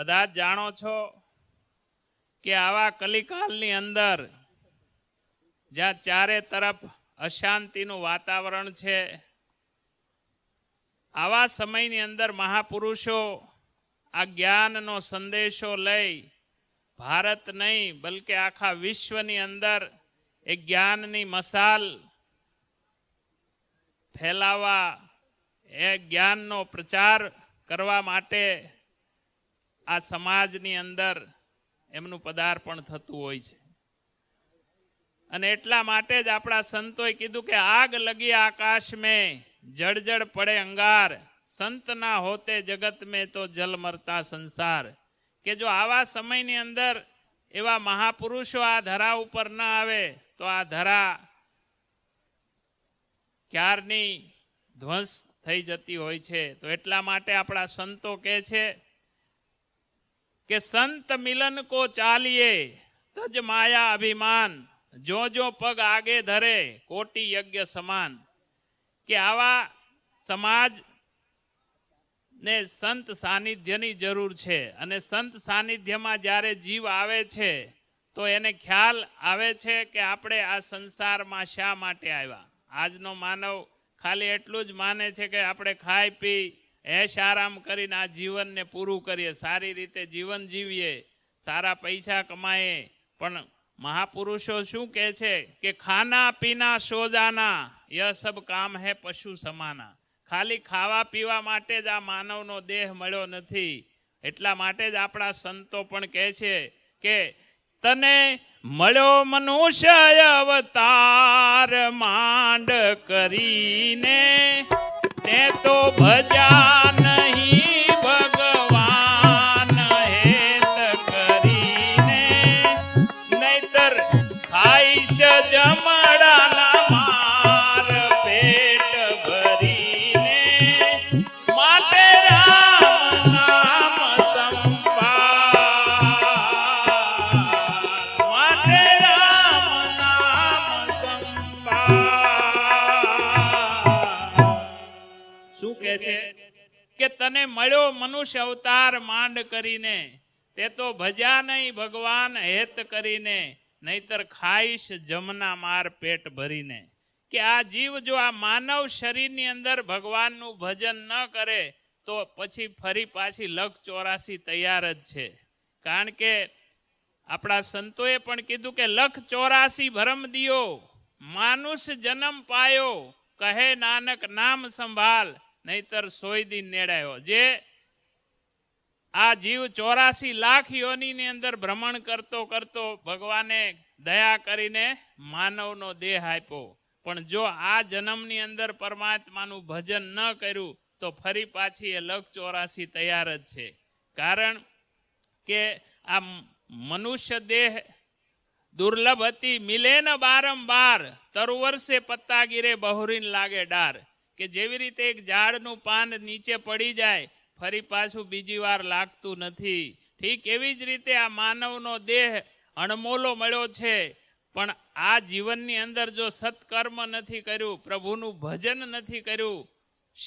બધા જ જાણો છો કે આવા કલિકાલની અંદર જ્યાં ચારે તરફ અશાંતિનું વાતાવરણ છે, આવા સમયની અંદર મહાપુરુષો આ જ્ઞાનનો સંદેશો લઈ ભારત નહીં, બલકે આખા વિશ્વની અંદર એ જ્ઞાનની મસાલ ફેલાવા એ જ્ઞાનનો પ્રચાર કરવા માટે આ સમાજની અંદર એમનું પદાર્પણ થતું હોય છે. અને એટલા માટે જ આપણા સંતોએ કીધું કે આગ લગી આકાશ મેં જળજળ પડે અંગાર. સંત ના હોતે જગત મેં તો જલ મરતા સંસાર. કે જો આવા સમયની અંદર એવા મહાપુરુષો આ ધરા ઉપર ન આવે, તો આ ધરા ક્યારની ધ્વંસ થઈ જતી હોય છે? તો એટલા માટે આપણા સંતો કહે છે કે સંત મિલન કો ચાલીએ, તજ માયા અભિમાન, જો જો પગ આગે ધરે, કોટી યજ્ઞ સમાન. કે આવા સમાજ ને સંત સાનિધ્યની જરૂર છે અને સંત સાનિધ્યમાં જ્યારે જીવ આવે છે, તો એને ખ્યાલ આવે છે કે આપણે આ સંસારમાં શા માટે આવ્યા? આજનો માનવ ખાલી એટલું જ માને છે કે આપણે ખાઈ પી એશ આરામ કરીને આ જીવનને પૂરું કરીએ, સારી રીતે જીવન જીવીએ, સારા પૈસા કમાઈએ. પણ મહાપુરુષો શું કહે છે કે ખાના પીના સોજાના, ય સબ કામ હે પશુ સમાના. ખાલી ખાવા પીવા માટે જ આ માનવનો દેહ મળ્યો નથી. એટલા માટે જ આપણા સંતો પણ કહે છે કે તને મળ્યો મનુષ્ય અવતાર માંડ કરીને, તે તો ભજા શું કે છે? કે તને મળ્યો મનુષ્ય અવતાર માંડ કરીને, તે તો ભજા નહીં ભગવાન હેત કરીને, નહીતર ખાઈશ જમના માર પેટ ભરીને. કે આ જીવ જો આ માનવ શરીરની અંદર ભગવાનનું ભજન ન કરે, તો પછી ફરી પાછી લખ ચોરાસી તૈયાર જ છે. કારણ કે આપણા સંતોએ પણ કીધું કે લખ ચોરાસી ભરમ દિયો, માનુષ જન્મ પાયો, કહે નાનક નામ સંભાળ નહીતર સોય દિન નેડાયો. જે આ જીવ ચોરાસી લાખ યોનીની અંદર ભ્રમણ કરતો કરતો ભગવાને દયા કરીને માનવનો દેહ આપ્યો. પણ જો આ જન્મની અંદર પરમાત્માનું ભજન ન કર્યું, તો ફરી પાછી એ લખ ચોરાસી તૈયાર જ છે. કારણ કે આ મનુષ્ય દેહ દુર્લભ હતી મિલે ન બારંબાર, તરુ પત્તાગીરે પત્તા બહુરીન લાગે ડાર. કે જેવી રીતે એક ઝાડનું પાન નીચે પડી જાય, ફરી પાછું બીજી વાર લાગતું નથી. ઠીક એવી જ રીતે આ માનવનો દેહ અણમોલો મળ્યો છે. પણ આ જીવનની અંદર જો સત્કર્મ નથી કર્યું, પ્રભુનું ભજન નથી કર્યું,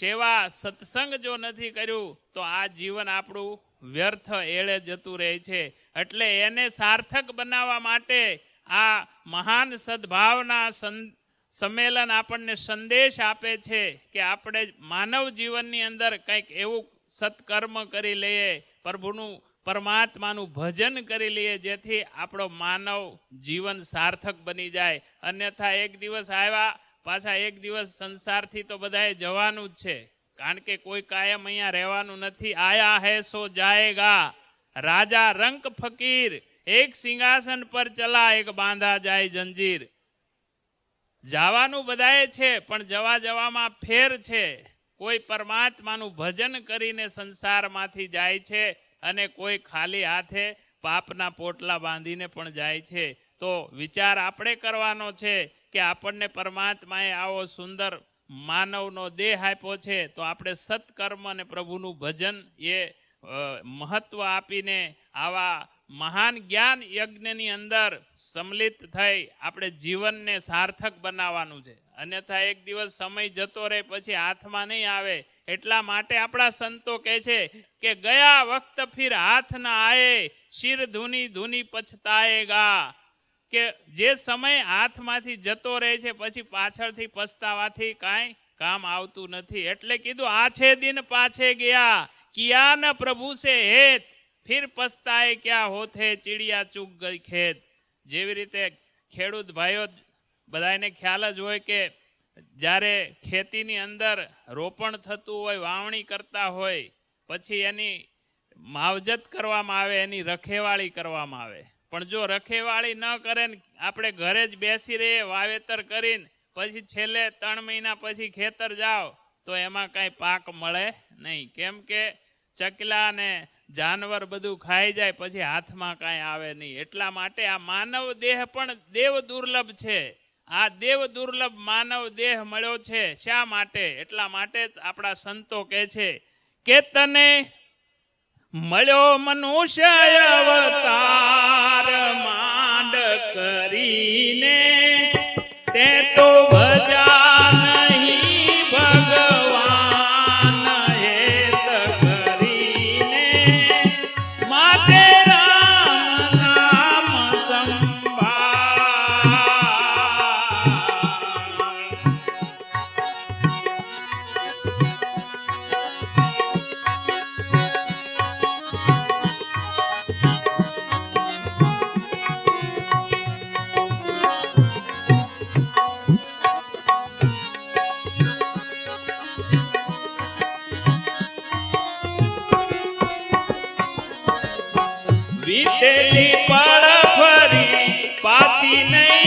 સેવા, સત્સંગ જો નથી કર્યું, તો આ જીવન આપણું વ્યર્થ એળે જતું રહે છે. એટલે એને સાર્થક બનાવવા માટે આ મહાન સદભાવના સં- સંમેલન આપણને સંદેશ આપે છે કે આપણે માનવ જીવનની અંદર કંઈક એવું સત્કર્મ કરી લઈએ, પ્રભુનું, પરમાત્માનું ભજન કરી લઈએ, જેથી આપણો માનવ જીવન સાર્થક બની જાય. અન્યથા એક દિવસ આવ્યા, પાછા એક દિવસ સંસારથી તો બધાએ જવાનું જ છે. કારણ કે કોઈ કાયમ અહીંયા રહેવાનું નથી. આયા હે સો જાયેગા. રાજા રંક ફકીર. એક સિંહાસન પર ચલા, એક બાંધા જાય જંજીર. જવાનું બધાએ છે પણ જવા જવામાં ફેર છે. કોઈ પરમાત્માનું ભજન કરીને સંસારમાંથી જાય છે અને કોઈ ખાલી હાથે પાપના પોટલા બાંધીને પણ જાય છે. તો વિચાર આપણે કરવાનો છે કે આપણને પરમાત્માએ આવો સુંદર માનવનો દેહ આપ્યો છે તો આપણે સત્કર્મ અને પ્રભુનું ભજન એ અ, મહત્વ આપીને આવા મહાન જ્ઞાન યજ્ઞની અંદર સંમિલિત થઈ આપણે જીવનને સાર્થક બનાવવાનું છે. અન્યથા એક દિવસ સમય જતો રહે પછી હાથમાં નહીં આવે. એટલા માટે આપણા સંતો કહે છે કે ગયા વખત ફિર હાથ ના આયે, શિર ધૂની ધૂની પછતાએગા કે જે સમય હાથમાંથી જતો રહે છે પછી પાછળથી પસ્તાવાથી કાંઈ કામ આવતું નથી. એટલે કીધું આછે દિન પાછે ગયા. કિયા ન પ્રભુ સે હેત. ફિર પસ્તાય ક્યાં હોથે ચીડિયા ચૂક ગઈ ખેત? જેવી રીતે ખેડૂત ભાઈઓ બધાને ખ્યાલ જ હોય કે જ્યારે ખેતીની અંદર રોપણ થતું હોય, વાવણી કરતા હોય, પછી એની માવજત કરવામાં આવે, એની રખેવાળી કરવામાં આવે. પણ જો રખેવાળી ન કરે ને આપણે ઘરે જ બેસી રહીએ, વાવેતર કરીને પછી છેલ્લે ત્રણ મહિના પછી ખેતર જાઓ, તો એમાં કાંઈ પાક મળે નહીં. કેમ કે ચકલા ને જાનવર બધું ખાઈ જાય, પછી હાથમાં કાંઈ આવે નહીં. એટલા માટે આ માનવ દેહ પણ દેવ દુર્લભ છે. આ દેવ દુર્લભ માનવ દેહ મળ્યો છે. શા માટે? એટલા માટે આપણા સંતો કહે છે કે તને મળ્યો મનુષ્ય અવતાર માંડ કરીને વીતેલી પળ ફરી પાછી નહીં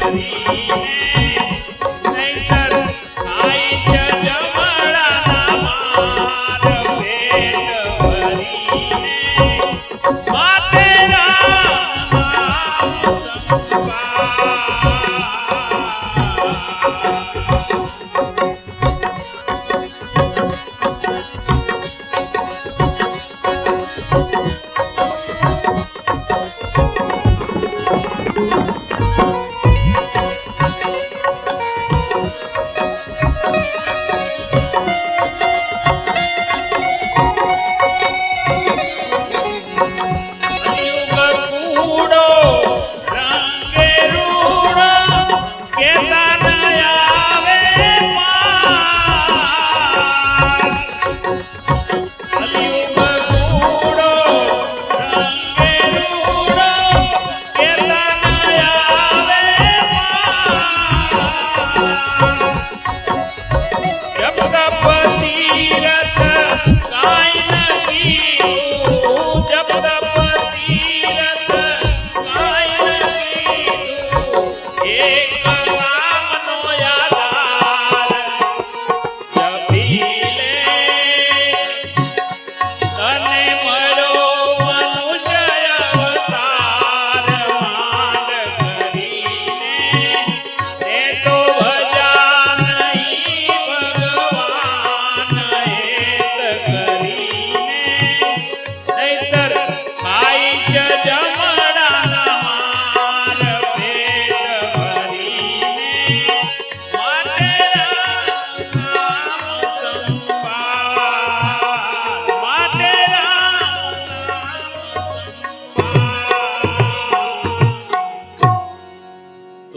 હેત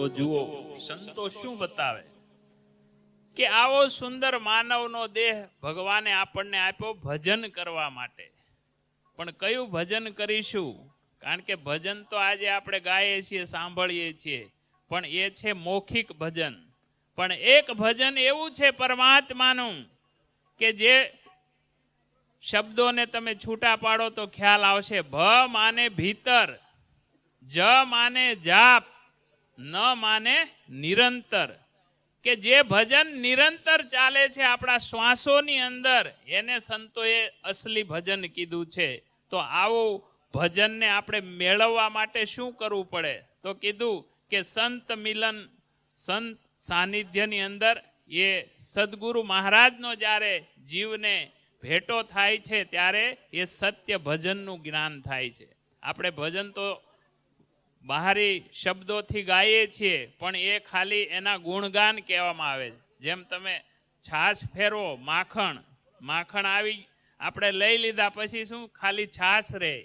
તો જુઓ, સંતો શું બતાવે? કે આવો સુંદર માનવનો દેહ ભગવાને આપણને આપ્યો ભજન કરવા માટે. પણ કયું ભજન કરીશું? કારણ કે ભજન તો આજે આપણે ગાઈએ છીએ, સાંભળીએ છીએ. પણ એ છે મૌખિક ભજન. પણ એક ભજન એવું છે પરમાત્માનું કે જે શબ્દોને તમે છૂટા પાડો તો ખ્યાલ આવશે. ભ માને ભીતર, જ માને જાપ. ન માને નિરંતર. કે જે ભજન નિરંતર ચાલે છે આપણા શ્વાસોની અંદર, એને સંતોએ અસલી ભજન કીધું છે. તો આવું ભજનને આપણે મેળવવા માટે શું કરવું પડે? તો કીધું કે સંત મિલન, સંત સાનિધ્યની અંદર એ સદગુરુ મહારાજનો જ્યારે જીવને ભેટો થાય છે, ત્યારે એ સત્ય ભજનનું જ્ઞાન થાય છે. આપણે ભજન તો બહારી શબ્દોથી ગાઈએ છીએ, પણ એ ખાલી એના ગુણગાન કહેવામાં આવે છે. જેમ તમે છાશ ફેરવો, માખણ માખણ આવી, આપણે લઈ લીધા પછી શું? ખાલી છાશ રહે.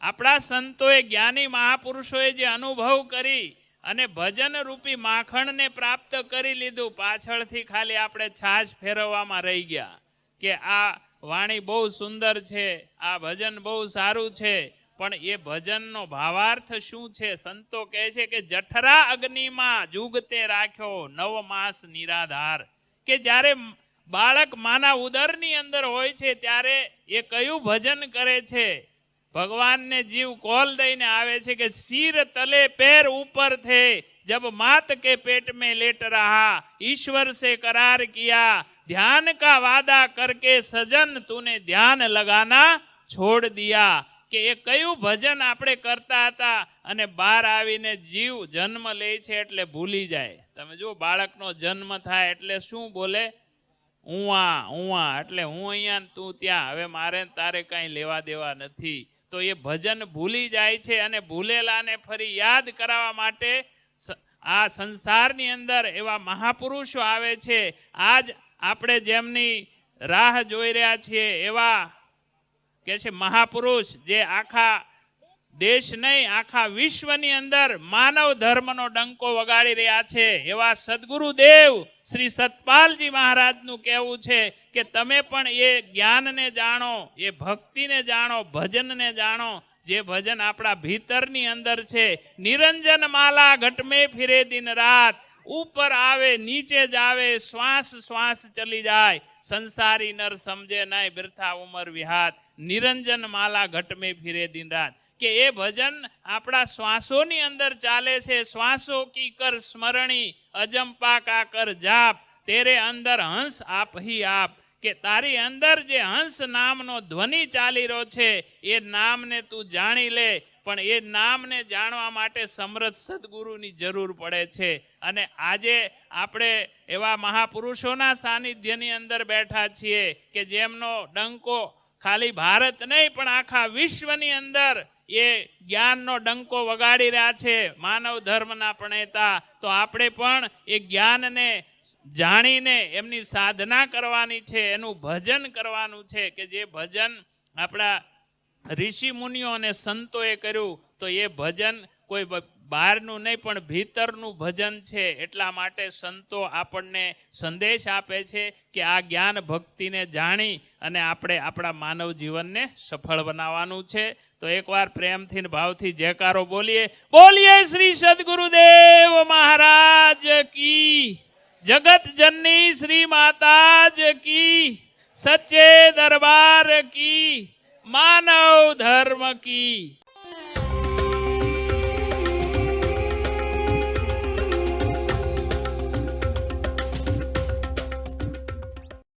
આપણા સંતોએ જ્ઞાની મહાપુરુષોએ જે અનુભવ કરી અને ભજન રૂપી માખણને પ્રાપ્ત કરી લીધું, પાછળથી ખાલી આપણે છાશ ફેરવવામાં રહી ગયા કે આ વાણી બહુ સુંદર છે, આ ભજન બહુ સારું છે પણ એ ભજનનો ભાવાર્થ શું છે? સંતો કહે છે કે જઠરા અગ્નિમાં જુગતે રાખ્યો નવ માસ નિરાધાર. કે જ્યારે બાળક માના ઉદરની અંદર હોય છે, ત્યારે એ કયું ભજન કરે છે? ભગવાનને જીવ કોલ દઈને આવે છે કે શિર તલે પેર ઉપર થે, જબ માત કે પેટ મે લેટ રહા, ઈશ્વર સે કરાર કિયા, ધ્યાન કા વાદા કરકે સજન તુને ધ્યાન લગાના છોડ દિયા. કે એ કયું ભજન આપણે કરતા હતા અને બહાર આવીને જીવ જન્મ લે છે એટલે ભૂલી જાય. તમે જો બાળકનો જન્મ થાય એટલે શું બોલે? ઉવા ઉવા એટલે હું અહીંયા તું ત્યાં, હવે મારે તારે કાંઈ લેવા દેવા નથી. તો એ ભજન ભૂલી જાય છે અને ભૂલેલાને ફરી યાદ કરાવવા માટે આ સંસારની અંદર એવા મહાપુરુષો આવે છે. આજ આપણે જેમની રાહ જોઈ રહ્યા છીએ, એવા કે છે, મહાપુરુષ જે આખા દેશ નહીં, આખા વિશ્વની અંદર માનવ ધર્મનો ડંકો વગાડી રહ્યા છે, એવા સદગુરુદેવ શ્રી સતપાલજી મહારાજનું કહેવું છે કે તમે પણ એ જ્ઞાનને જાણો, એ ભક્તિને જાણો, ભજનને જાણો, જે ભજન આપણા ભીતરની અંદર છે. નિરંજન માલા ઘટમે ફિરે દિન રાત, ઉપર આવે, નીચે જ આવે, શ્વાસ શ્વાસ ચલી જાય. સંસારી નર સમજે નહીં બિરથા ઉમર વિહાત. નિરંજન માલા ઘટમે ફિરે દિન રાત. કે એ ભજન આપણા શ્વાસોની અંદર ચાલે છે. શ્વાસો કી કર સ્મરણી અજંપા કા કર જાપ. તેરે અંદર હંસ આપ હી આપ. કે તારી અંદર જે હંસ નામનો ધ્વનિ ચાલી રહ્યો છે, એ નામને તું જાણી લે. પણ એ નામને જાણવા માટે સમર્થ સદગુરુની જરૂર પડે છે. અને આજે આપણે એવા મહાપુરુષોના સાનિધ્યની અંદર બેઠા છીએ કે જેમનો ડંકો ખાલી ભારત નહીં, પણ આખા વિશ્વની અંદર એ જ્ઞાનનો ડંકો વગાડી રહ્યા છે. માનવ ધર્મના પ્રણેતા. તો આપણે પણ એ જ્ઞાનને જાણીને એમની સાધના કરવાની છે, એનું ભજન કરવાનું છે કે જે ભજન આપણા ઋષિ મુનિઓ અને સંતોએ કર્યું, તો એ ભજન કોઈ બહારનું નહીં, પણ ભીતરનું ભજન છે. એટલા માટે સંતો આપણને સંદેશ આપે છે કે આ જ્ઞાન ભક્તિને જાણી અને આપણે આપણા માનવ જીવનને સફળ બનાવવાનું છે. તો એકવાર પ્રેમથી ભાવથી જયકારો બોલીએ. બોલીએ શ્રી સદગુરુદેવ મહારાજ કી. જગત જનની શ્રી માતાજ કી. સચ્ચે દરબાર કી. માનવ ધર્મ કી.